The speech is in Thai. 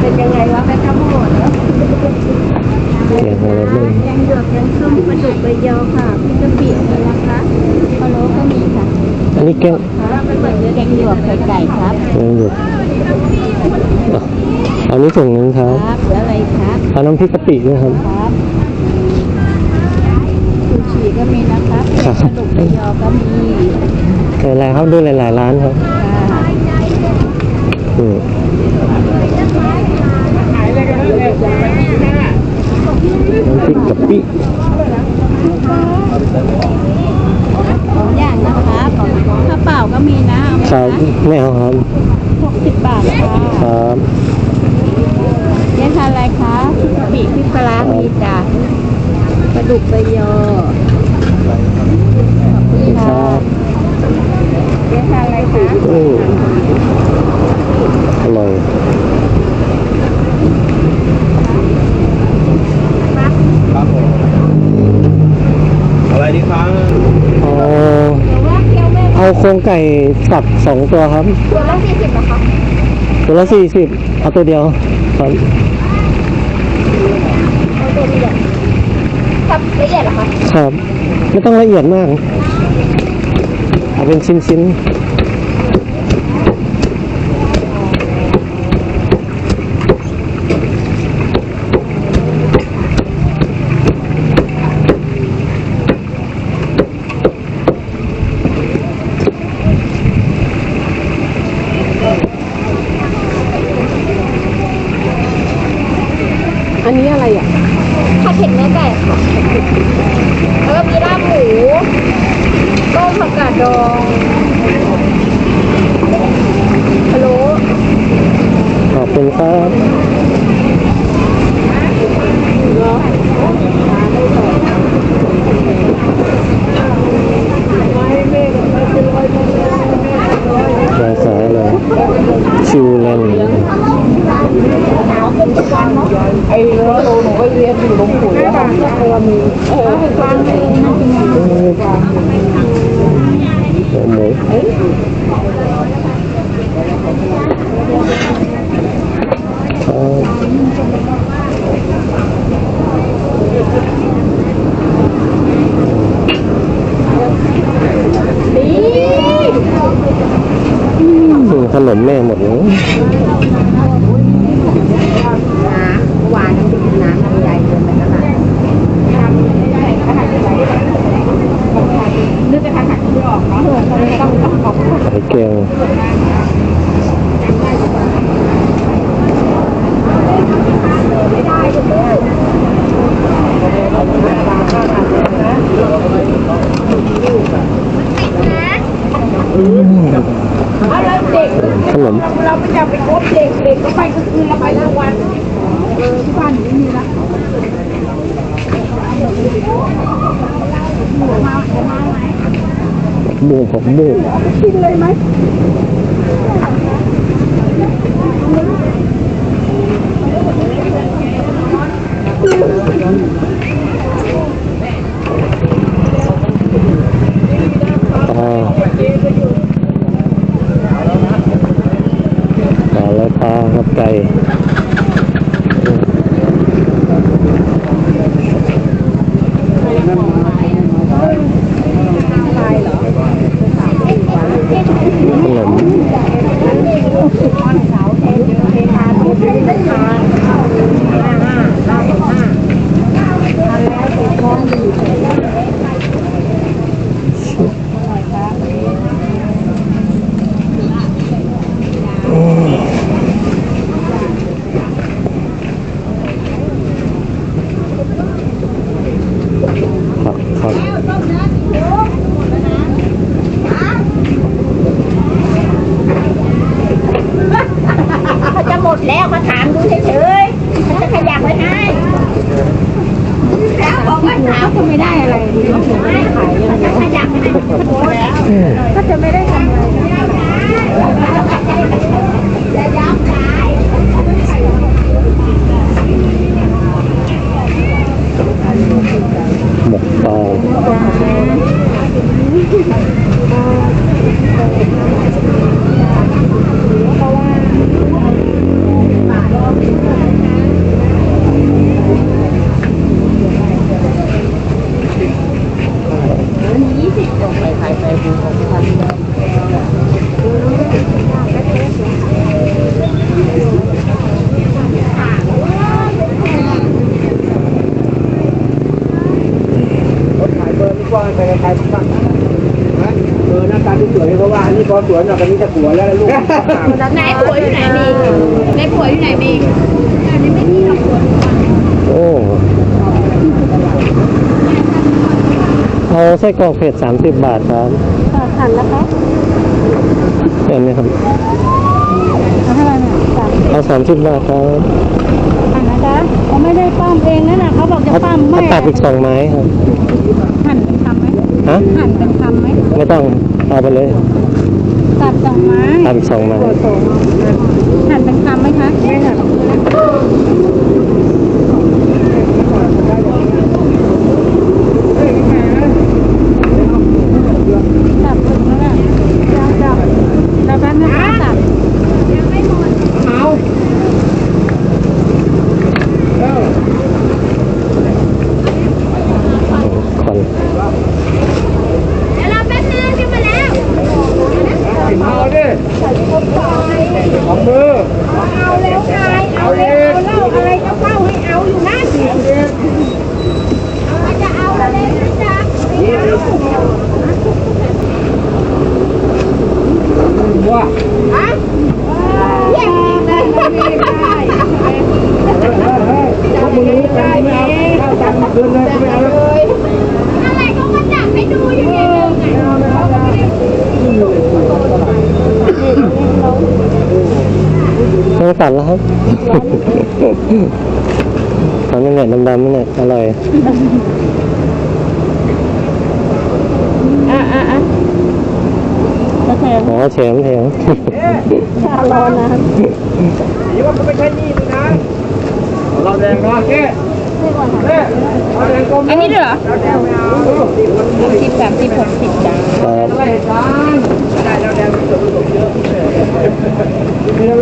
เป็นยังไงวะแม่ข้าวโพดเหรอแกงอะไรบ้างแกงหยวกแกงส้มปลาดุกใบยอค่ะพี่กะปิมีนะคะพะโล้ก็มีค่ะอันนี้แกงครับเป็นแบบแกงหยวกไข่ไก่ครับแกงหยวกอะเอานี้ถุงนึงครับครับอะไรครับเอาน้ำพริกกะปิด้วยครับ ครับซูชิก็มีนะครับแกงปลาดุกใบยอก็มีหลายๆครับดูหลายๆร้านครับค่ะ อืมน้ำพริกกะปิสองอย่างนะครับข้าวเปล่าก็มีนะเอาไหมครัคะบไม่เอาครับหกสิบบาทค่ะครับเรียกทานอะไรคะพริกกะปิพริกปลาร้ามีจ้ะปลาดุกใบยอขอบคุณคค่ะรับเรียกทานอะไรคะอืมอร่อย ครับผมอะไรดีครับ เอา เดี๋ยวว่าเกี๊ยวแม่ เอา โครงไก่สับสองตัวครับ ตัวละสี่สิบนะคะตัวละสี่สิบเอาตัวเดียวครับเอาตัวละเอียดครับละเอียดเหรอคะครับ ไม่ต้องละเอียดมาก เอาเป็นชิ้นๆ อันนี้อะไรอะผัดเผ็ดเนื้อไก่ค่ะแล้วก็มีลาบหมูต้มผักกาดดองพะโล้ขอบคุณครับภาษาอะไรชิวแลน ไอ้เรือโตหนูไปเรียนอยู่ลงปุ๋ยอะค่ะเรือมีเออฟางเองน่ากินหัวหมูครับดีอืมขนมแม่หมดเลย น้ำหวานน้ำใหญ่เกินไปแล้วค่ะนึกจะทานผักไม่ออกเนาะต้องต้องขอบคุณ ไข่แกงอืม เอาแล้วเด็ก ขนม เราไม่จะไปคบเด็ กเด็กก็ไปกลางคืนเราไปกลางวันเออที่บ้านไม่มีละมาจะมาไหมบุ้งผักบุ้งกินเลยไหม ปลาปลาและปลา ครับไก่ ลายเหรอ ขนม ก้อนเสาเทเยอะเททานเททานห้าห้าห้าห้าทานแล้วติดก้อนอยู่ ผักครับ เขาจะหม ดแล้วมาถามดูเฉยๆเขาจะขยับไว้ให้แล้วบอกว่าถามก็ไม่ได้อะไรดีเขาถึงไม่ขายยังไงขยับให้ก็จะไม่ได้ทำอะไรจะย้ำขาย หมกปลา สวยเพราะว่าอันนี้พอสวยหน่อยกันนี้จะสวยแล้วลูกไหนผัวอยู่ไหนมีในผัวอยู่ไหนมีอันนี้ไม่มีหรอกโอ้เอาไส้กรอกเผ็ดสามสิบบาทครับหันนะคะเห็นไหมครับเอาให้อะไรเนี่ยสามเอาสามสิบบาทครับหันนะจ๊ะเขาไม่ได้ปั้มเองนั่นน่ะเขาบอกจะเอาปั้มเอาไม่ตัดอีกสองไม้ครับหั่นเป็นคำไหม ฮะหั่นเป็นคำไหมไม่ต้องเอาไปเลยตัดสองไม้ตัดอีกสองไม้หั่นเป็นคำไหมคะไม่หั่นตัดถึงแล้วน่ะจับจับจับแป๊บนึงนะตัดยังไม่หมด เอา คน เดี๋ยวเราแป๊บนึงขึ้นมาแล้ว เอาดิของมือ เอาแล้วนายเอาแล้วเอาเล่าอะไรก็เล่าให้เอาอยู่นะสิเอาจะเอาอะไรนะจ๊ะไม่เอาว่าฮะแย่งเลยไม่ได้ ถ้ามึงรู้กันไม่เอาข้าวตังค์คืนเลยไม่เอาแล้ว อะไรก็มาจับให้ดูอย่างนี้เลยไง ต้องตัดแล้วครับทำยังไงดำๆนี่เนี่ยอร่อยอะอะอะโอเคอ๋อเฉมเฉมชารอนนะนี่ว่ามันไม่ใช่นี่นะเราแดงเนาะแค่เอ๊ะเราแดงกลมอันนี้เหรอเราแดงไม่เอาสิบสามสิบหกสิบจ้าครับ